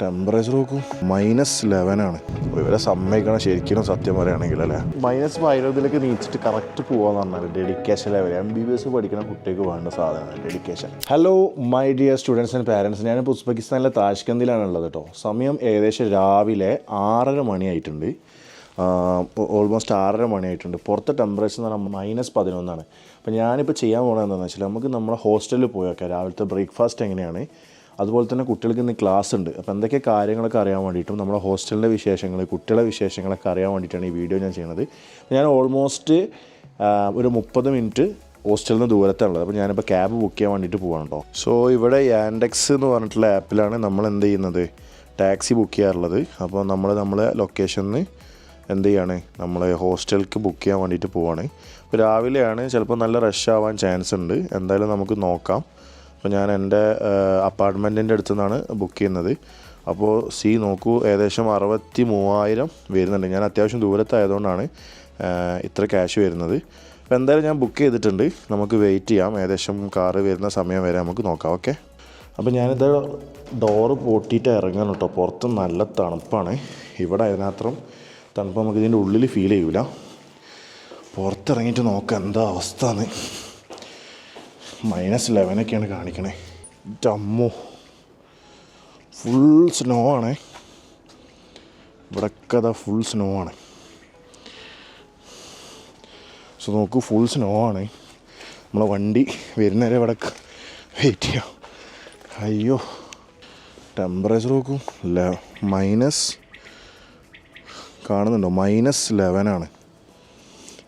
Temperature നോക്കൂ. Minus eleven ആണ്. ഇവരെ സമ്മതിക്കണം ശരിക്കും സത്യം പറയുകയാണെങ്കിൽ അല്ലേ? മൈനസ് പതിനൊന്നിലേക്ക് നീച്ചിട്ട് കറക്റ്റ് പോകാന്ന് പറഞ്ഞാൽ dedication level M B B S പഠിക്കുന്ന കുട്ടിക്ക് വേണ്ട സാധനമാണ് dedication hello my dear students and parents ഞാൻ ഉസ്ബെക്കിസ്ഥാനിലെ താഷ്കന്തിലാണ് ഉള്ളത് കേട്ടോ സമയം ഏകദേശം രാവിലെ ആറര മണിയായിട്ടുണ്ട്. ഓൾമോസ്റ്റ് ആറര മണിയായിട്ടുണ്ട്. പുറത്തെ ടെമ്പറേച്ചർ എന്ന് പറഞ്ഞാൽ മൈനസ് പതിനൊന്നാണ്. അപ്പോൾ ഞാനിപ്പോൾ ചെയ്യാൻ പോകുന്നത് എന്താണെന്ന് വെച്ചാൽ നമുക്ക് നമ്മുടെ ഹോസ്റ്റലിൽ പോയി നോക്കാം. രാവിലത്തെ ബ്രേക്ക്ഫാസ്റ്റ് എങ്ങനെയാണ്? അതുപോലെ തന്നെ കുട്ടികൾക്ക് ഇന്ന് ക്ലാസ് ഉണ്ട്. അപ്പോൾ എന്തൊക്കെ കാര്യങ്ങളൊക്കെ അറിയാൻ വേണ്ടിയിട്ടും നമ്മുടെ ഹോസ്റ്റലിന്റെ വിശേഷങ്ങൾ കുട്ടികളുടെ വിശേഷങ്ങളൊക്കെ അറിയാൻ വേണ്ടിയിട്ടാണ് ഈ വീഡിയോ ഞാൻ ചെയ്യുന്നത്. ഞാൻ ഓൾമോസ്റ്റ് ഒരു മുപ്പത് മിനിറ്റ് ഹോസ്റ്റലിൽ നിന്ന് ദൂരത്താണുള്ളത്. അപ്പോൾ ഞാനിപ്പോൾ ക്യാബ് ബുക്ക് ചെയ്യാൻ വേണ്ടിയിട്ട് പോവാണ് കേട്ടോ സോ ഇവിടെ ആൻഡെക്സ് എന്ന് പറഞ്ഞിട്ടുള്ള ആപ്പിലാണ് നമ്മൾ എന്ത് ചെയ്യുന്നത്? ടാക്സി ബുക്ക് ചെയ്യാറുള്ളത്. അപ്പോൾ നമ്മൾ നമ്മളെ ലൊക്കേഷനിൽ എന്ത് ചെയ്യാണ്? നമ്മൾ ഹോസ്റ്റലിലേക്ക് ബുക്ക് ചെയ്യാൻ വേണ്ടിയിട്ട് പോവാണ്. രാവിലെയാണ് ചിലപ്പോൾ നല്ല റഷ് ആവാൻ ചാൻസ് ഉണ്ട്. എന്തായാലും നമുക്ക് നോക്കാം. അപ്പോൾ ഞാൻ എന്റെ അപ്പാർട്ട്മെന്റിന്റെ അടുത്തു നിന്നാണ് ബുക്ക് ചെയ്യുന്നത്. അപ്പോൾ സി നോക്കൂ ഏകദേശം അറുപത്തി മൂവായിരം വരുന്നുണ്ട്. ഞാൻ അത്യാവശ്യം ദൂരത്തായതുകൊണ്ടാണ് ഇത്ര ക്യാഷ് വരുന്നത്. അപ്പോൾ എന്തായാലും ഞാൻ ബുക്ക് ചെയ്തിട്ടുണ്ട്. നമുക്ക് വെയിറ്റ് ചെയ്യാം. ഏകദേശം കാറ് വരുന്ന സമയം വരെ നമുക്ക് നോക്കാം. ഓക്കെ അപ്പോൾ ഞാനിത് ഡോറ് പൊട്ടിയിട്ട് ഇറങ്ങണം കേട്ടോ. പുറത്ത് നല്ല തണുപ്പാണ്. ഇവിടെ അതിനത്രം തണുപ്പ് നമുക്ക് ഇതിന്റെ ഉള്ളിൽ ഫീൽ ചെയ്യൂല. പുറത്തിറങ്ങിയിട്ട് നോക്കാം എന്താ അവസ്ഥ എന്ന് മൈനസ് ലെവനൊക്കെയാണ് കാണിക്കണേ. ഡമ്മു ഫുൾ സ്നോ ആണ്. ഇവിടെ കഥ ഫുൾ സ്നോ ആണ്. സോ നോക്കൂ ഫുൾ സ്നോ ആണ്. നമ്മളെ വണ്ടി വരുന്നവരെ ഇവിടെ വെയിറ്റ് ചെയ്യാം. അയ്യോ. ടെമ്പറേച്ചർ നോക്കൂ. ലെ മൈനസ് കാണുന്നുണ്ടോ? മൈനസ് ലെവനാണ്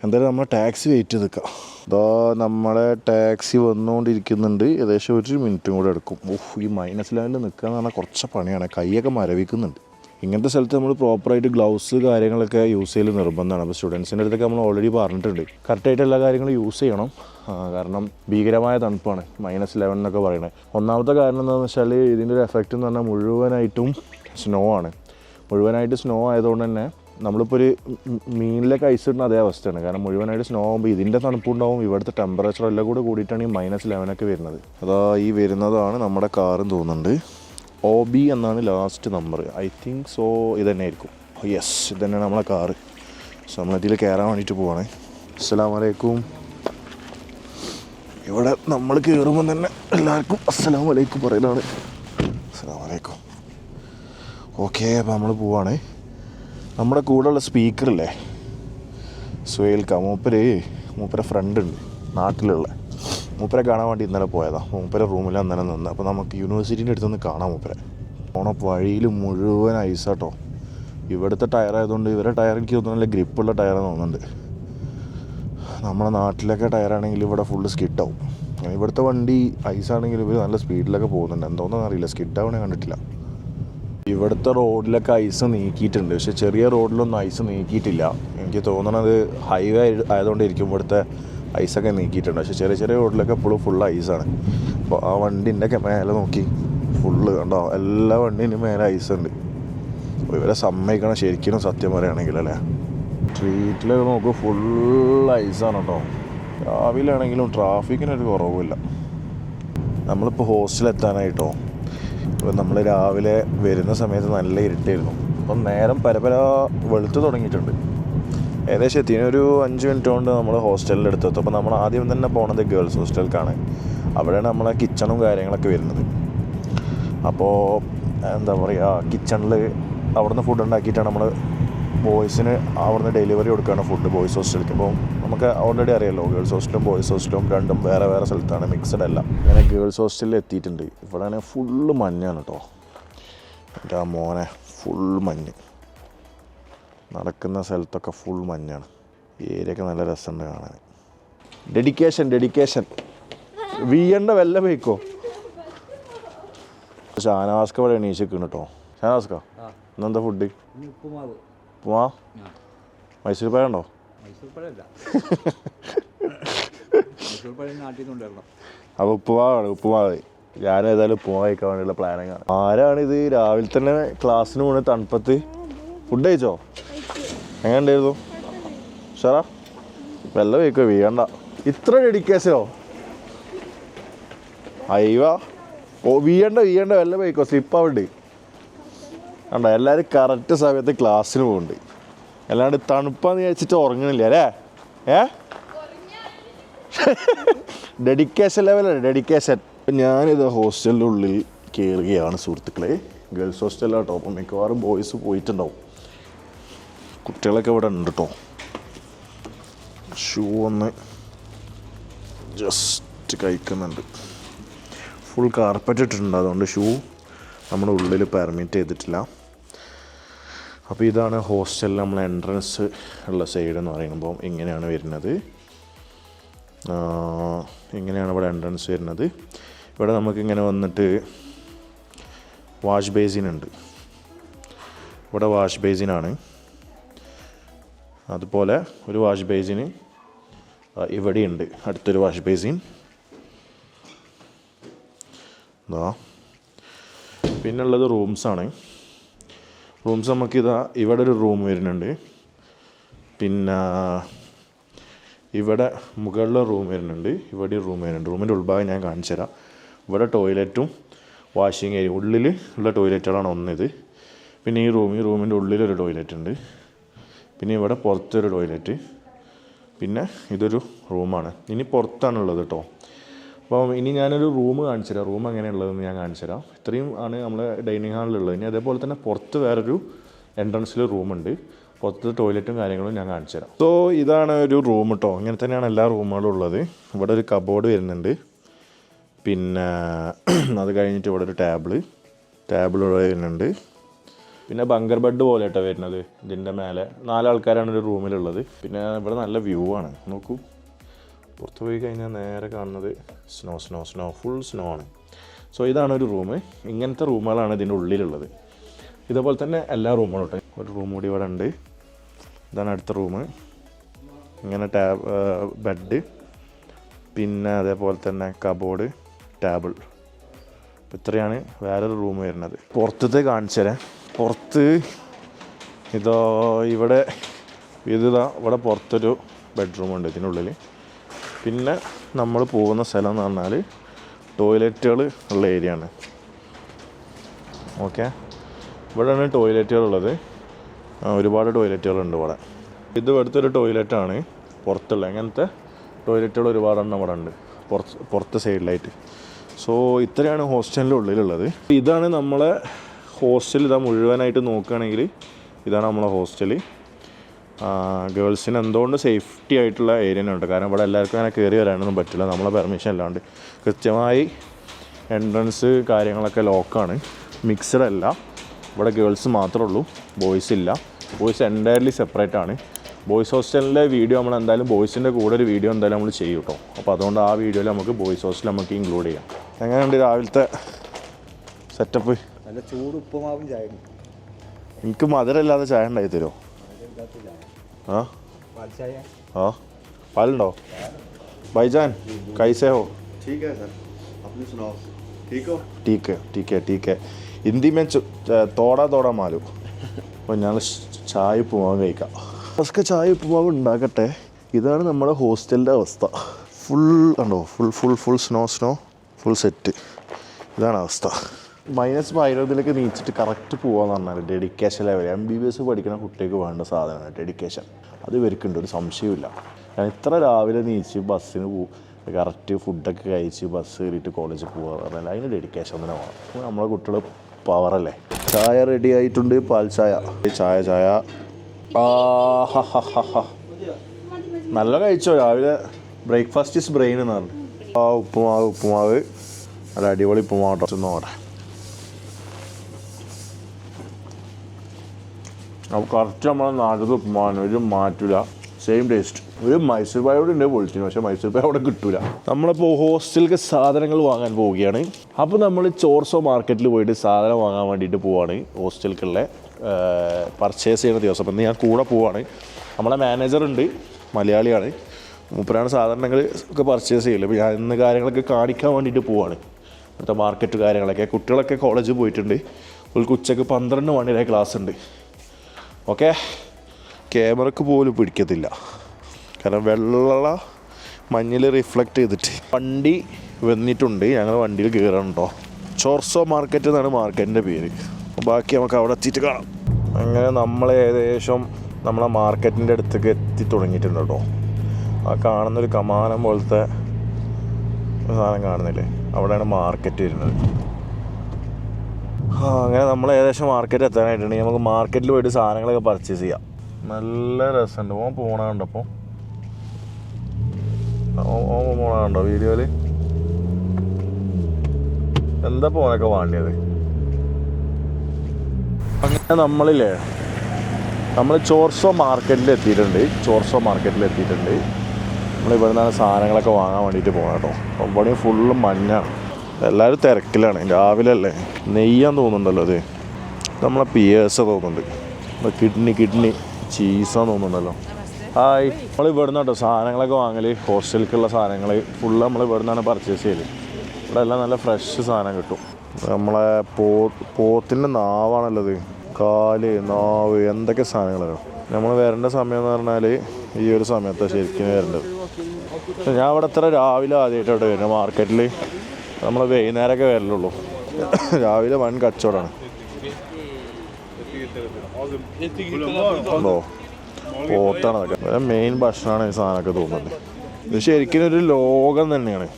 എന്തായാലും നമ്മൾ ടാക്സി വെയിറ്റ് ചെയ്ത് നിൽക്കാം. ഇതാ നമ്മളെ ടാക്സി വന്നുകൊണ്ടിരിക്കുന്നുണ്ട്. ഏകദേശം ഒരു മിനിറ്റും കൂടെ എടുക്കും. ഓഹ് ഈ മൈനസ് ലെവലിൽ നിൽക്കുക എന്ന് പറഞ്ഞാൽ കുറച്ച് പണിയാണ്. കൈയൊക്കെ മരവിക്കുന്നുണ്ട്. ഇങ്ങനത്തെ സ്ഥലത്ത് നമ്മൾ പ്രോപ്പറായിട്ട് ഗ്ലൗസ് കാര്യങ്ങളൊക്കെ യൂസ് ചെയ്യൽ നിർബന്ധമാണ്. അപ്പോൾ സ്റ്റുഡൻസിന്റെ അടുത്തൊക്കെ നമ്മൾ ഓൾറെഡി പറഞ്ഞിട്ടുണ്ട്. കറക്റ്റായിട്ട് എല്ലാ കാര്യങ്ങളും യൂസ് ചെയ്യണം. കാരണം ഭീകരമായ തണുപ്പാണ്. മൈനസ് ലെവൻ എന്നൊക്കെ പറയുന്നത് ഒന്നാമത്തെ കാരണം എന്താണെന്ന് വെച്ചാൽ ഇതിന്റെ ഒരു എഫക്റ്റ് എന്ന് പറഞ്ഞാൽ മുഴുവനായിട്ടും സ്നോ ആണ്. മുഴുവനായിട്ട് സ്നോ ആയതുകൊണ്ട് തന്നെ നമ്മളിപ്പോൾ ഒരു മീനിലേക്ക് ഐസ് ഇടുന്ന അതേ അവസ്ഥയാണ്. കാരണം മുഴുവനായിട്ട് സ്നോ ആകുമ്പോൾ ഇതിന്റെ തണുപ്പുണ്ടാവും ഇവിടുത്തെ ടെമ്പറേച്ചർ എല്ലാം കൂടെ കൂടിയിട്ടാണ് ഈ മൈനസ് ലെവനൊക്കെ വരുന്നത്. അതാ ഈ വരുന്നതാണ് നമ്മുടെ കാറും തോന്നുന്നുണ്ട്. ഒ ബി എന്നാണ് last number I think so ഇത് തന്നെ ആയിരിക്കും. യെസ് ഇത് തന്നെയാണ് നമ്മളെ കാറ് സോ നമ്മളതിൽ കയറാൻ വേണ്ടിയിട്ട് പോവാണേ. അസ്സാം വലൈക്കും ഇവിടെ നമ്മൾ കയറുമ്പോൾ തന്നെ എല്ലാവർക്കും അസ്സലാം വലൈക്കും പറയലാണ്. അസ്സലാം വലൈക്കും ഓക്കെ അപ്പോൾ നമ്മൾ പോവാണ്. നമ്മുടെ കൂടെയുള്ള സ്പീക്കറില്ലേ? സുഹേൽക്ക മൂപ്പര് മൂപ്പരെ ഫ്രണ്ട് ഉണ്ട് നാട്ടിലുള്ള. മൂപ്പരെ കാണാൻ വേണ്ടി ഇന്നലെ പോയതാ. മൂപ്പരെ റൂമിൽ അന്നേരം നിന്ന്. അപ്പോൾ നമുക്ക് യൂണിവേഴ്സിറ്റീന്റെ അടുത്തൊന്ന് കാണാം മൂപ്പരെ. പോണ വഴിയിൽ മുഴുവൻ ഐസാട്ടോ ഇവിടുത്തെ ടയർ ആയതുകൊണ്ട് ഇവരെ ടയർ എനിക്ക് തോന്നുന്നു നല്ല ഗ്രിപ്പുള്ള ടയറാണ് തോന്നുന്നുണ്ട്. നമ്മുടെ നാട്ടിലൊക്കെ ടയറാണെങ്കിൽ ഇവിടെ ഫുള്ള് സ്കിഡാവും ഇവിടുത്തെ വണ്ടി ഐസാണെങ്കിൽ ഇവർ നല്ല സ്പീഡിലൊക്കെ പോകുന്നുണ്ട്. എന്തോന്നും അറിയില്ല സ്കിഡാവണേ കണ്ടിട്ടില്ല. ഇവിടുത്തെ റോഡിലൊക്കെ ഐസ് നീക്കിയിട്ടുണ്ട്. പക്ഷെ ചെറിയ റോഡിലൊന്നും ഐസ് നീക്കിയിട്ടില്ല. എനിക്ക് തോന്നണത് ഹൈവേ ആയതുകൊണ്ടിരിക്കും ഇവിടുത്തെ ഐസൊക്കെ നീക്കിയിട്ടുണ്ട്. പക്ഷെ ചെറിയ ചെറിയ റോഡിലൊക്കെ ഇപ്പോഴും ഫുൾ ഐസാണ് അപ്പോൾ ആ വണ്ടിന്റെ ഒക്കെ മേലെ നോക്കി. ഫുള്ള് കണ്ടോ? എല്ലാ വണ്ടീന്റെ മേലെ ഐസ് ഉണ്ട്. അപ്പോൾ ഇവരെ സമ്മതിക്കണം ശരിക്കും സത്യം പറയുകയാണെങ്കിൽ അല്ലേ? സ്ട്രീറ്റിലൊക്കെ നോക്കും ഫുൾ ഐസാണ് കേട്ടോ. രാവിലെ ആണെങ്കിലും ട്രാഫിക്കിനൊരു കുറവുമില്ല. നമ്മളിപ്പോൾ ഹോസ്റ്റലിൽ ഇപ്പം നമ്മൾ രാവിലെ വരുന്ന സമയത്ത് നല്ല ഇരുട്ടായിരുന്നു. അപ്പം നേരം പരപര വെളുത്ത് തുടങ്ങിയിട്ടുണ്ട്. ഏകദേശം എത്തിയൊരു അഞ്ച് മിനിറ്റ് കൊണ്ട് നമ്മൾ ഹോസ്റ്റലിൽ അടുത്തെത്തും അപ്പോൾ നമ്മൾ ആദ്യം തന്നെ പോണത് ഗേൾസ് ഹോസ്റ്റലിലേക്കാണ്. അവിടെയാണ് നമ്മളെ കിച്ചണും കാര്യങ്ങളൊക്കെ വരുന്നത്. അപ്പോൾ എന്താ പറയുക കിച്ചണിൽ അവിടുന്ന് ഫുഡ് ഉണ്ടാക്കിയിട്ടാണ് നമ്മൾ ബോയ്സിന് അവിടുന്ന് ഡെലിവറി കൊടുക്കുകയാണ് ഫുഡ് ബോയ്സ് ഹോസ്റ്റലിലേക്ക് അപ്പോൾ നമുക്ക് ഓൾറെഡി അറിയാമല്ലോ ഗേൾസ് ഹോസ്റ്റലും ബോയ്സ് ഹോസ്റ്റലും രണ്ടും വേറെ വേറെ സ്ഥലത്താണ് മിക്സഡ് അല്ല അങ്ങനെ ഗേൾസ് ഹോസ്റ്റലിൽ എത്തിയിട്ടുണ്ട്. ഇവിടെ ഫുള്ള് മഞ്ഞാണ് കേട്ടോ എന്റെ ആ മോനെ ഫുൾ മഞ്ഞ്. നടക്കുന്ന സ്ഥലത്തൊക്കെ ഫുൾ മഞ്ഞാണ്. ഏരിയൊക്കെ ഏരിയ ഒക്കെ നല്ല രസമുണ്ട് കാണാൻ. ഡെഡിക്കേഷൻ ഡെഡിക്കേഷൻ വീയണ്ട വല്ല പോയിക്കോ ഷാനവാസ്ക ഇവിടെ എണീച്ചിരിക്കുന്നു കേട്ടോ ഷാനവാസ്ക ഇന്നെന്താ ഫുഡ് ഉപ്പുമാവ്. ഉപ്പുമാ? മൈസൂർ പഴം ഉണ്ടോ? അപ്പോൾ ഉപ്പുമാവാണ് ഉപ്പുമാവ്. ഞാൻ ഏതായാലും ഉപ്പുമാവ് കഴിക്കാൻ വേണ്ടിയുള്ള പ്ലാനിങ് ആണ്. ആരാണ് ഇത് രാവിലെ തന്നെ ക്ലാസ്സിന് പോണ തണുപ്പത്ത്. ഫുഡ് കഴിച്ചോ? എങ്ങനെ ഉണ്ടായിരുന്നു ഷറാ വെള്ളം കഴിക്കോ? വീണ്ട ഇത്ര ഡെഡിക്കേഷനോ അയ്യോ. ഓ വീണ്ട വീണ്ട വെള്ളം കഴിക്കോ? സ്ലിപ്പ് ആവണ്ട്. കണ്ടോ? എല്ലാവരും കറക്റ്റ് സമയത്ത് ക്ലാസ്സിന് പോകുന്നുണ്ട് അല്ലാണ്ട് തണുപ്പാന്ന് വിചാരിച്ചിട്ട് ഉറങ്ങണില്ല അല്ലേ? ഏ? ഡെഡിക്കേഷൻ ലെവലാണ് ഡെഡിക്കേഷൻ ഞാനിത് ഹോസ്റ്റലിന്റെ ഉള്ളിൽ കയറുകയാണ് സുഹൃത്തുക്കളെ. ഗേൾസ് ഹോസ്റ്റലാട്ടോ അപ്പം മിക്കവാറും ബോയ്സ് പോയിട്ടുണ്ടാവും. കുട്ടികളൊക്കെ ഇവിടെ ഉണ്ട് കേട്ടോ ഷൂ ഒന്ന് ജസ്റ്റ് കഴിക്കുന്നുണ്ട്. ഫുൾ കാർപ്പറ്റ് ഇട്ടിട്ടുണ്ട് അതുകൊണ്ട് ഷൂ നമ്മുടെ ഉള്ളിൽ പെർമിറ്റ് ചെയ്തിട്ടില്ല. അപ്പോൾ ഇതാണ് ഹോസ്റ്റലിൽ നമ്മൾ എൻട്രൻസ് ഉള്ള സൈഡ് എന്ന് പറയുമ്പോൾ ഇങ്ങനെയാണ് വരുന്നത്. ഇങ്ങനെയാണ് ഇവിടെ എൻട്രൻസ് വരുന്നത്. ഇവിടെ നമുക്കിങ്ങനെ വന്നിട്ട് വാഷ് ബേസിൻ ഉണ്ട്. ഇവിടെ വാഷ് ബേസിനാണ് അതുപോലെ ഒരു വാഷ് ബേസിന് ഇവിടെയുണ്ട് അടുത്തൊരു വാഷ് ബേസിൻ ഇതാ പിന്നുള്ളത് റൂംസാണ് റൂംസ് നമുക്കിതാ ഇവിടെ ഒരു റൂം വരുന്നുണ്ട്. പിന്നെ ഇവിടെ മുകളിലെ റൂം വരുന്നുണ്ട്. ഇവിടെ റൂം വരുന്നുണ്ട്. റൂമിന്റെ ഉൾഭാഗം ഞാൻ കാണിച്ചു തരാം. ഇവിടെ ടോയ്ലറ്റും വാഷിംഗ് ഏരിയ ഉള്ളിൽ ഉള്ള ടോയ്ലറ്റുകളാണ് ഒന്നിത്. പിന്നെ ഈ റൂം ഈ റൂമിന്റെ ഉള്ളിലൊരു ടോയ്ലറ്റ് ഉണ്ട്. പിന്നെ ഇവിടെ പുറത്തൊരു ടോയ്ലറ്റ്. പിന്നെ ഇതൊരു റൂമാണ്. ഇനി പുറത്താണുള്ളത് കേട്ടോ. അപ്പോൾ ഇനി ഞാനൊരു റൂം കാണിച്ചു തരാം റൂം എങ്ങനെയുള്ളതെന്ന് ഞാൻ കാണിച്ചു തരാം ഇത്രയും ആണ് നമ്മളെ ഡൈനിങ് ഹാളിലുള്ളത്. ഇനി അതേപോലെ തന്നെ പുറത്ത് വേറൊരു എൻട്രൻസിൽ റൂമുണ്ട്. പുറത്ത് ടോയ്ലറ്റും കാര്യങ്ങളും ഞാൻ കാണിച്ചു തരാം സോ ഇതാണ് ഒരു റൂം കേട്ടോ ഇങ്ങനെ തന്നെയാണ് എല്ലാ റൂമുകളും ഉള്ളത്. ഇവിടെ ഒരു കബോർഡ് വരുന്നുണ്ട്. പിന്നെ അത് കഴിഞ്ഞിട്ട് ഇവിടെ ഒരു ടേബിൾ. ടേബിൾ ഇവിടെ വരുന്നുണ്ട്. പിന്നെ ബങ്കർ ബെഡ് പോലെ കേട്ടോ വരുന്നത് ഇതിന്റെ മേലെ. നാലാൾക്കാരാണ് ഒരു റൂമിലുള്ളത്. പിന്നെ ഇവിടെ നല്ല വ്യൂ ആണ്. നോക്കൂ. പുറത്ത് പോയി കഴിഞ്ഞാൽ നേരെ കാണുന്നത് snow snow snow full snow ആണ്. സോ ഇതാണ് ഒരു റൂം ഇങ്ങനത്തെ റൂമുകളാണ് ഇതിന്റെ ഉള്ളിലുള്ളത്. ഇതേപോലെ തന്നെ എല്ലാ റൂമുകളും ഉണ്ട്. ഒരു റൂം കൂടി ഇവിടെ ഉണ്ട്. ഇതാണ് അടുത്ത റൂം ഇങ്ങനെ ടാബ് ബെഡ് പിന്നെ അതേപോലെ തന്നെ കബോർഡ് ടേബിൾ ഇത്രയാണ് വേറൊരു റൂം വരുന്നത്. പുറത്തത്തെ കാണിച്ചു തരാം പുറത്ത് ഇതോ ഇവിടെ ഇതാ ഇവിടെ പുറത്തൊരു ബെഡ്റൂമുണ്ട് ഇതിനുള്ളിൽ. പിന്നെ നമ്മൾ പോകുന്ന സ്ഥലം എന്ന് പറഞ്ഞാൽ ടോയ്ലറ്റുകൾ ഉള്ള ഏരിയ ആണ്. ഓക്കെ ഇവിടെയാണ് ആ, ഒരുപാട് ടോയ്ലറ്റുകളുണ്ട് ഇവിടെ. ഇത് ഇവിടുത്തെ ഒരു ടോയ്ലറ്റാണ് പുറത്തുള്ള. അങ്ങനത്തെ ടോയ്ലറ്റുകൾ ഒരുപാടെണ്ണം ഇവിടെ ഉണ്ട്. പുറത്ത് പുറത്തെ സൈഡിലായിട്ട് സോ ഇത്രയാണ് ഹോസ്റ്റലിന്റെ ഉള്ളിലുള്ളത്. ഇതാണ് നമ്മളെ ഹോസ്റ്റൽ ഇതാ മുഴുവനായിട്ട് നോക്കുകയാണെങ്കിൽ ഇതാണ് നമ്മളെ ഹോസ്റ്റൽ ഗേൾസിന് എന്തുകൊണ്ട് സേഫ്റ്റി ആയിട്ടുള്ള ഏരിയ ഉണ്ട്. കാരണം ഇവിടെ എല്ലാവർക്കും അങ്ങനെ കയറി വരാനൊന്നും പറ്റില്ല. നമ്മളെ പെർമിഷൻ അല്ലാണ്ട്. കൃത്യമായി എൻട്രൻസ് കാര്യങ്ങളൊക്കെ ലോക്കാണ്. മിക്സഡ് അല്ല. ഇവിടെ ഗേൾസ് മാത്രമേ ഉള്ളൂ. ബോയ്സ് ഇല്ല. ബോയ്സ് എന്റയർലി സെപ്പറേറ്റ് ആണ്. ബോയ്സ് ഹോസ്റ്റലിന്റെ വീഡിയോ നമ്മൾ എന്തായാലും ബോയ്സിന്റെ കൂടെ ഒരു വീഡിയോ എന്തായാലും നമ്മൾ ചെയ്യും കേട്ടോ. അപ്പോൾ അതുകൊണ്ട് ആ വീഡിയോയിൽ നമുക്ക് ബോയ്സ് ഹോസ്റ്റൽ നമുക്ക് ഇൻക്ലൂഡ് ചെയ്യാം. എങ്ങനെയുണ്ട് രാവിലത്തെ സെറ്റപ്പ് നല്ല ചൂട് ഉപ്പുമാവും ചായ എനിക്ക് മധുരമില്ലാതെ ചായ ഉണ്ടായി തരുമോ? ആ പാൽച്ചായ हाँ पाल लो भाईजान कैसे हो ठीक है सर अपनी सुनाओ ठीक हो ठीक है ठीक है ठीक है हिंदी में च- च- തോടാ തോടാ മാലു അപ്പോൾ ഞങ്ങൾ ചായ ഉപ്പുമാവ് കഴിക്കാം ഫസ്റ്റ് ചായ ഉപ്പുമാവ് ഉണ്ടാക്കട്ടെ ഇതാണ് നമ്മുടെ ഹോസ്റ്റലിൻ്റെ അവസ്ഥ ഫുൾ കണ്ടോ full full full snow snow full set ഇതാണ് അവസ്ഥ മൈനസ് പതിനൊന്നിലേക്ക് നീച്ചിട്ട് കറക്റ്റ് പോകാന്ന് പറഞ്ഞാൽ dedication level M B B S പഠിക്കുന്ന കുട്ടികൾക്ക് വേണ്ട സാധനമാണ് ഡെഡിക്കേഷൻ അത് ഇവർക്കുണ്ട് ഒരു സംശയമില്ല ഞാൻ ഇത്ര രാവിലെ നീച്ച് ബസ്സിന് പോകും കറക്റ്റ് ഫുഡൊക്കെ കഴിച്ച് ബസ് കയറിയിട്ട് കോളേജിൽ പോകുക പറഞ്ഞാൽ അതിന് ഡെഡിക്കേഷൻ തന്നെ വേണം. നമ്മളെ കുട്ടികൾ പവറല്ലേ ചായ റെഡി ആയിട്ടുണ്ട് പാൽ ചായ. ചായ ചായ. നല്ല കഴിച്ചോ രാവിലെ ബ്രേക്ക്ഫാസ്റ്റ് ഇസ് ബ്രെയിൻ എന്ന് പറഞ്ഞു. ആ ഉപ്പുമാവ് ഉപ്പുമാവ്. നല്ല അടിപൊളി ഉപ്പുമാവ് കേട്ടോ നോട്ടെ കറക്റ്റ് നമ്മളെ നാട്ടിൽ ഉപ്പുമാവിന് ഒരു മാറ്റില്ല സെയിം ടേസ്റ്റ് ഒരു മൈസൂർ പായ കൂടെ ഉണ്ട് പൊളിച്ചിന് പക്ഷേ മൈസൂർ പായ അവിടെ കിട്ടൂല. നമ്മളിപ്പോൾ ഹോസ്റ്റലിലേക്ക് സാധനങ്ങൾ വാങ്ങാൻ പോവുകയാണ്. അപ്പോൾ നമ്മൾ ചോർസോ മാർക്കറ്റിൽ പോയിട്ട് സാധനം വാങ്ങാൻ വേണ്ടിയിട്ട് പോവാണ് ഹോസ്റ്റലിലേക്കുള്ള പർച്ചേസ് ചെയ്യുന്ന ദിവസം. അപ്പം ഞാൻ കൂടെ പോവാണ്. നമ്മളെ മാനേജർ ഉണ്ട് മലയാളിയാണ്. മൂപ്പരാണ് സാധനങ്ങൾ ഒക്കെ പർച്ചേസ് ചെയ്യൽ. അപ്പോൾ ഞാൻ ഇന്ന് കാര്യങ്ങളൊക്കെ കാണിക്കാൻ വേണ്ടിയിട്ട് പോവാണ്. ഇവിടുത്തെ മാർക്കറ്റ് കാര്യങ്ങളൊക്കെ. കുട്ടികളൊക്കെ കോളേജിൽ പോയിട്ടുണ്ട്. അവർക്ക് ഉച്ചയ്ക്ക് പന്ത്രണ്ട് മണി വരെ ക്ലാസ് ഉണ്ട്. ഓക്കെ? ക്യാമറക്ക് പോലും പിടിക്കത്തില്ല. കാരണം വെള്ള മഞ്ഞിൽ റിഫ്ലക്റ്റ് ചെയ്തിട്ട് വണ്ടി വന്നിട്ടുണ്ട്. ഞങ്ങൾ വണ്ടിയിൽ കയറണം കേട്ടോ ചോർസോ മാർക്കറ്റ് എന്നാണ് മാർക്കറ്റിന്റെ പേര്. ബാക്കി നമുക്ക് അവിടെ എത്തിയിട്ട് കാണാം. അങ്ങനെ നമ്മൾ ഏകദേശം നമ്മളെ മാർക്കറ്റിന്റെ അടുത്തേക്ക് എത്തി തുടങ്ങിയിട്ടുണ്ട് കേട്ടോ ആ കാണുന്നൊരു കമാനം പോലത്തെ സാധനം കാണുന്നില്ലേ? അവിടെയാണ് മാർക്കറ്റ് വരുന്നത്. അങ്ങനെ നമ്മൾ ഏകദേശം മാർക്കറ്റ് എത്താനായിട്ടുണ്ട്. നമുക്ക് മാർക്കറ്റിൽ പോയിട്ട് സാധനങ്ങളൊക്കെ പർച്ചേസ് ചെയ്യാം. നല്ല രസമുണ്ട്. ഓൻ പോണുണ്ട് അപ്പോൾ ഓൻ പോണ കണ്ടോ വീഡിയോയിൽ എന്താ പോനൊക്കെ വേണ്ടിയത് അങ്ങനെ നമ്മളില്ലേ നമ്മൾ ചോർസോ മാർക്കറ്റിൽ എത്തിയിട്ടുണ്ട്. ചോർസോ മാർക്കറ്റിൽ എത്തിയിട്ടുണ്ട്. നമ്മൾ ഇവിടെ നിന്നാണ് സാധനങ്ങളൊക്കെ വാങ്ങാൻ വേണ്ടിയിട്ട് പോകണം കേട്ടോ. അപ്പോൾ ഇവിടെ ഫുള്ള് മഞ്ഞാണ് എല്ലാവരും തിരക്കിലാണ്. രാവിലെ അല്ലേ നെയ്യാൻ തോന്നുന്നുണ്ടല്ലോ അത്. നമ്മളെ പിയേഴ്സ് തോന്നുന്നുണ്ട്. കിഡ്നി കിഡ്നി ചീസാന്ന് തോന്നുന്നുണ്ടല്ലോ. ഹായ്. നമ്മൾ ഇവിടെ കേട്ടോ സാധനങ്ങളൊക്കെ വാങ്ങൽ ഹോസ്റ്റലിലേക്കുള്ള സാധനങ്ങൾ ഫുള്ള് നമ്മൾ ഇവിടെ നിന്നാണ് പർച്ചേസ് ചെയ്യൽ ഇവിടെ എല്ലാം നല്ല ഫ്രഷ് സാധനം കിട്ടും. നമ്മളെ പോ പോത്തിന്റെ നാവാണല്ലത് കാൽ നാവ് എന്തൊക്കെ സാധനങ്ങളാണ്. നമ്മൾ വരേണ്ട സമയം എന്ന് പറഞ്ഞാൽ ഈ ഒരു സമയത്താണ് ശരിക്കും വരേണ്ടത്. ഞാൻ ഇവിടെ എത്ര രാവിലെ ആദ്യമായിട്ടാണ് വരുന്നത് മാർക്കറ്റിൽ നമ്മൾ വൈകുന്നേരമൊക്കെ വരലുള്ളൂ. രാവിലെ വൻ കച്ചവടമാണ്. ഓ പോത്താണ് അതൊക്കെ. മെയിൻ ഭക്ഷണമാണ് ഈ സാധനമൊക്കെ തോന്നുന്നത്. ഇത് ശരിക്കും ഒരു ലോകം തന്നെയാണ്.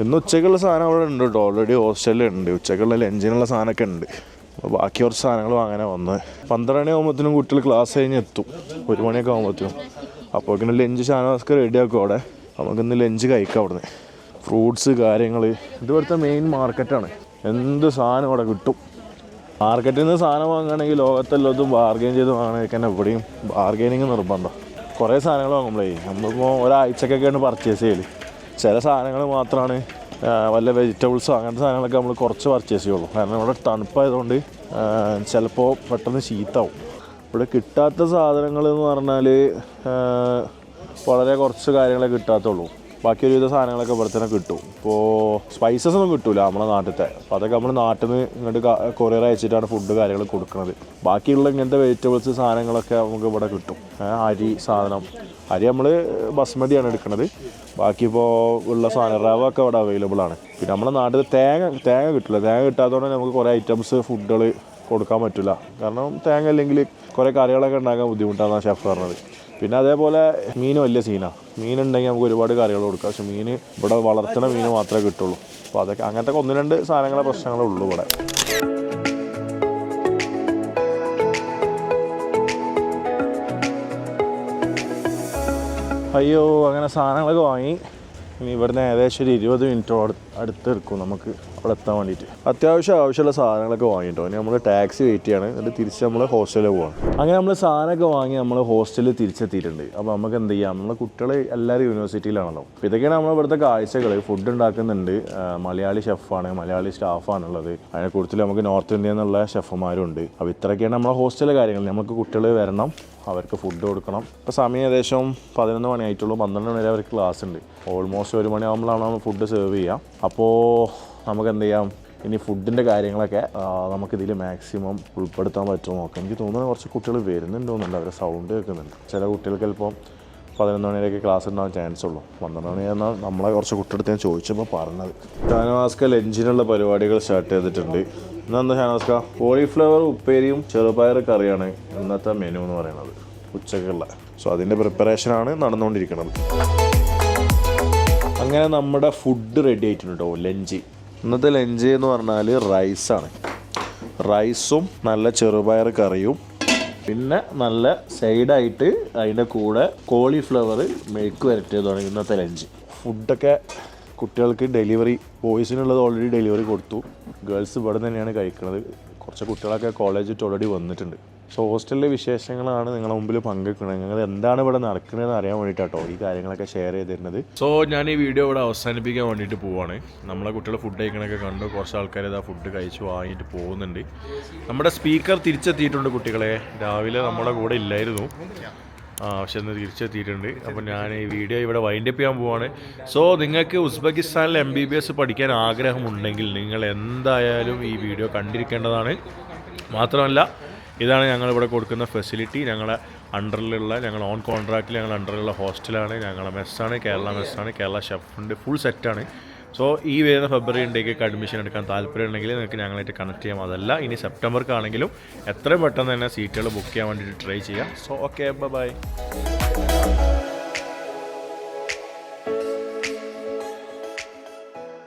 ഇന്ന് ഉച്ചയ്ക്കുള്ള സാധനം അവിടെ ഉണ്ട് കേട്ടോ. ഓൾറെഡി ഹോസ്റ്റലിലുണ്ട് ഉച്ചയ്ക്കുള്ള ലഞ്ചിനുള്ള സാധനമൊക്കെ ഉണ്ട്. അപ്പോൾ ബാക്കി കുറച്ച് സാധനങ്ങൾ വാങ്ങാനാണ് വന്നത്. പന്ത്രണ്ട് മണി ആകുമ്പോഴത്തേനും കുട്ടികൾ ക്ലാസ് കഴിഞ്ഞ് എത്തും. ഒരു മണിയൊക്കെ ആകുമ്പോഴത്തേനും അപ്പോൾ ലഞ്ച് ഷാനവാസ്ക്ക് റെഡി ആക്കും അവിടെ. നമുക്കിന്ന് ലഞ്ച് കഴിക്കാം അവിടുന്ന്. ഫ്രൂട്ട്സ് കാര്യങ്ങൾ ഇതുപോലത്തെ മെയിൻ മാർക്കറ്റാണ് എന്ത് സാധനം അവിടെ കിട്ടും? മാർക്കറ്റിൽ നിന്ന് സാധനം വാങ്ങുകയാണെങ്കിൽ ലോകത്തെല്ലാത്തും ബാർഗെയിൻ ചെയ്ത് വാങ്ങണമെങ്കിൽ തന്നെ എവിടെയും ബാർഗെയിനിങ് നിർബന്ധം. കുറേ സാധനങ്ങൾ വാങ്ങുമ്പോഴേ നമ്മളിപ്പോൾ ഒരാഴ്ചക്കൊക്കെയാണ് പർച്ചേസ് ചെയ്യൽ ചില സാധനങ്ങൾ മാത്രമാണ് വല്ല വെജിറ്റബിൾസോ അങ്ങനത്തെ സാധനങ്ങളൊക്കെ നമ്മൾ കുറച്ച് പർച്ചേസ് ചെയ്യുള്ളൂ. കാരണം ഇവിടെ തണുപ്പായതുകൊണ്ട് ചിലപ്പോൾ പെട്ടെന്ന് ശീത്താവും. ഇവിടെ കിട്ടാത്ത സാധനങ്ങൾ എന്ന് പറഞ്ഞാൽ വളരെ കുറച്ച് കാര്യങ്ങളെ കിട്ടാത്തുള്ളൂ. ബാക്കി ഒരുവിധ സാധനങ്ങളൊക്കെ ഇവിടെ തന്നെ കിട്ടും. ഇപ്പോൾ സ്പൈസസ് ഒന്നും കിട്ടില്ല നമ്മുടെ നാട്ടിലത്തെ. അപ്പോൾ അതൊക്കെ നമ്മൾ നാട്ടിൽ നിന്ന് ഇങ്ങോട്ട് കൊറിയർ അയച്ചിട്ടാണ് ഫുഡ് കാര്യങ്ങൾ കൊടുക്കുന്നത് ബാക്കിയുള്ള ഇങ്ങനത്തെ വെജിറ്റബിൾസ് സാധനങ്ങളൊക്കെ നമുക്ക് ഇവിടെ കിട്ടും. അരി സാധനം. അരി നമ്മൾ ബസ്മതിയാണ് എടുക്കുന്നത് ബാക്കി ഇപ്പോൾ ഉള്ള സാധനം റവ ഒക്കെ ഇവിടെ അവൈലബിൾ ആണ്. പിന്നെ നമ്മുടെ നാട്ടിൽ തേങ്ങ തേങ്ങ കിട്ടില്ല തേങ്ങ കിട്ടാത്തതുകൊണ്ട് നമുക്ക് കുറേ ഐറ്റംസ് ഫുഡുകൾ കൊടുക്കാൻ പറ്റില്ല കാരണം തേങ്ങ അല്ലെങ്കിൽ കുറേ കറികളൊക്കെ ഉണ്ടാക്കാൻ ബുദ്ധിമുട്ടാണെന്നാണ് ഷെഫ് പറഞ്ഞത്. പിന്നെ അതേപോലെ മീൻ വലിയ സീനാണ് മീൻ ഉണ്ടെങ്കിൽ നമുക്ക് ഒരുപാട് കറികൾ കൊടുക്കാം. പക്ഷെ മീൻ ഇവിടെ വളർത്തുന്ന മീൻ മാത്രമേ കിട്ടുള്ളൂ. അപ്പോൾ അതൊക്കെ അങ്ങനത്തെ ഒന്ന് രണ്ട് സാധനങ്ങളെ പ്രശ്നങ്ങളേ ഉള്ളൂ ഇവിടെ. അയ്യോ അങ്ങനെ സാധനങ്ങളൊക്കെ വാങ്ങി. ഇനി ഇവിടുന്ന് ഏകദേശം ഒരു ഇരുപത് മിനിറ്റ് അടുത്ത് എടുക്കും നമുക്ക് അവിടെ എത്താൻ വേണ്ടിയിട്ട്. അത്യാവശ്യം ആവശ്യമുള്ള സാധനങ്ങളൊക്കെ വാങ്ങിയിട്ടോ. ഇനി നമ്മൾ ടാക്സി വെയിറ്റ് ചെയ്യാണ്. എന്നിട്ട് തിരിച്ച് നമ്മൾ ഹോസ്റ്റലിൽ പോകണം അങ്ങനെ നമ്മൾ സാധനമൊക്കെ വാങ്ങി നമ്മൾ ഹോസ്റ്റലിൽ തിരിച്ചെത്തിയിട്ടുണ്ട്. അപ്പോൾ നമുക്ക് എന്ത് ചെയ്യാം? നമ്മൾ കുട്ടികൾ എല്ലാവരും യൂണിവേഴ്സിറ്റിയിലാണല്ലോ അപ്പോൾ ഇതൊക്കെയാണ് നമ്മൾ ഇവിടുത്തെ കാഴ്ചകൾ ഫുഡ് ഉണ്ടാക്കുന്നുണ്ട്. മലയാളി ഷെഫാണ് മലയാളി സ്റ്റാഫാണുള്ളത് അതിനെ കൂടുതൽ നമുക്ക് നോർത്ത് ഇന്ത്യയിൽ നിന്നുള്ള ഷെഫുമാരും ഉണ്ട് അപ്പോൾ ഇത്രയൊക്കെയാണ് നമ്മളെ ഹോസ്റ്റലിലെ കാര്യങ്ങൾ നമുക്ക് കുട്ടികൾ വരണം. അവർക്ക് ഫുഡ് കൊടുക്കണം. ഇപ്പോൾ സമയം ഏകദേശം പതിനൊന്ന് മണിയായിട്ടുള്ളൂ പന്ത്രണ്ട് മണി വരെ അവർക്ക് ക്ലാസ് ഉണ്ട്. ഓൾമോസ്റ്റ് ഒരു മണിയാകുമ്പോഴാണ് നമ്മൾ ഫുഡ് സെർവ് ചെയ്യുക. അപ്പോൾ നമുക്ക് എന്ത് ചെയ്യാം? ഇനി ഫുഡിന്റെ കാര്യങ്ങളൊക്കെ നമുക്കിതിൽ മാക്സിമം ഉൾപ്പെടുത്താൻ പറ്റുമോ? നോക്കാം എനിക്ക് തോന്നുന്നത് കുറച്ച് കുട്ടികൾ വരുന്നുണ്ട് തോന്നുന്നുണ്ട്. അവരെ സൗണ്ട് കേൾക്കുന്നുണ്ട്. ചില കുട്ടികൾക്ക് ചിലപ്പോൾ പതിനൊന്ന് മണിവരെയൊക്കെ ക്ലാസ് ഉണ്ടാകാൻ ചാൻസ് ഉള്ളൂ. പന്ത്രണ്ട് മണി എന്നാൽ നമ്മളെ കുറച്ച് കുട്ടിയെടുത്ത് ഞാൻ ചോദിച്ചപ്പോൾ പറഞ്ഞത്. ഷാനവാസ്ക ലഞ്ചിനുള്ള പരിപാടികൾ സ്റ്റാർട്ട് ചെയ്തിട്ടുണ്ട്. ഇന്നെന്താ ഷാനവാസ്ക കോളിഫ്ലവർ ഉപ്പേരിയും ചെറുപയർ കറിയാണ് ഇന്നത്തെ മെനു എന്ന് പറയുന്നത്. ഉച്ചക്കുള്ള. സോ അതിന്റെ പ്രിപ്പറേഷനാണ് നടന്നുകൊണ്ടിരിക്കുന്നത്. അങ്ങനെ നമ്മുടെ ഫുഡ് റെഡി ആയിട്ടുണ്ട് കേട്ടോ ലഞ്ച്. ഇന്നത്തെ ലഞ്ച് എന്ന് പറഞ്ഞാൽ റൈസാണ് റൈസും നല്ല ചെറുപയർ കറിയും. പിന്നെ നല്ല സൈഡായിട്ട് അതിന്റെ കൂടെ കോളിഫ്ലവർ മെഴുക്ക് വരട്ടിയതാണ് ഇന്നത്തെ ലഞ്ച്. ഫുഡൊക്കെ കുട്ടികൾക്ക് ഡെലിവറി ബോയ്സിനുള്ളത് ഓൾറെഡി ഡെലിവറി കൊടുത്തു. ഗേൾസ് ഇവിടെ തന്നെയാണ് കഴിക്കുന്നത് കുറച്ച് കുട്ടികളൊക്കെ കോളേജിൽ ഓൾറെഡി വന്നിട്ടുണ്ട്. സോ ഹോസ്റ്റലിലെ വിശേഷങ്ങളാണ് നിങ്ങളുടെ മുമ്പിൽ പങ്കുവെക്കുന്നത്. നിങ്ങൾ എന്താണ് ഇവിടെ നടക്കുന്നതെന്ന് അറിയാൻ വേണ്ടിയിട്ടാട്ടോ ഈ കാര്യങ്ങളൊക്കെ ഷെയർ ചെയ്തിരുന്നത് സോ ഞാൻ ഈ വീഡിയോ ഇവിടെ അവസാനിപ്പിക്കാൻ വേണ്ടിയിട്ട് പോവാണ്. നമ്മളെ കുട്ടികൾ ഫുഡ് കഴിക്കണൊക്കെ കണ്ടു. കുറച്ച് ആൾക്കാർ ഇതാ ഫുഡ് കഴിച്ചു വാങ്ങിയിട്ട് പോകുന്നുണ്ട്. നമ്മുടെ സ്പീക്കർ തിരിച്ചെത്തിയിട്ടുണ്ട് കുട്ടികളെ. രാവിലെ നമ്മുടെ കൂടെ ഇല്ലായിരുന്നു. പക്ഷെ ഇന്ന് തിരിച്ചെത്തിയിട്ടുണ്ട്. അപ്പോൾ ഞാൻ ഈ വീഡിയോ ഇവിടെ വൈൻഡ് അപ്പ് ചെയ്യാൻ പോവാണ്. സോ നിങ്ങൾക്ക് ഉസ്ബെക്കിസ്ഥാനിൽ എം ബി ബി എസ് പഠിക്കാൻ ആഗ്രഹമുണ്ടെങ്കിൽ നിങ്ങൾ എന്തായാലും ഈ വീഡിയോ കണ്ടിരിക്കേണ്ടതാണ്. മാത്രമല്ല ഇതാണ് ഞങ്ങളിവിടെ കൊടുക്കുന്ന ഫെസിലിറ്റി ഞങ്ങളെ അണ്ടറിലുള്ള ഞങ്ങൾ ഓൺ കോൺട്രാക്റ്റിൽ ഞങ്ങൾ അണ്ടറിലുള്ള ഹോസ്റ്റലാണ് ഞങ്ങളുടെ മെസ്സാണ് കേരള മെസ്സാണ് കേരള ഷെഫുണ്ട് ഫുൾ സെറ്റാണ് സോ ഈ വരുന്ന ഫെബ്രുവരി ഉണ്ടെങ്കിൽ അഡ്മിഷൻ എടുക്കാൻ താല്പര്യം ഉണ്ടെങ്കിൽ നിങ്ങൾക്ക് ഞങ്ങളായിട്ട് കണക്ട് ചെയ്യാം. അതല്ല ഇനി സെപ്റ്റംബർക്കാണെങ്കിലും എത്രയും പെട്ടെന്ന് തന്നെ സീറ്റുകൾ ബുക്ക് ചെയ്യാൻ വേണ്ടിയിട്ട് ട്രൈ ചെയ്യാം. So okay bye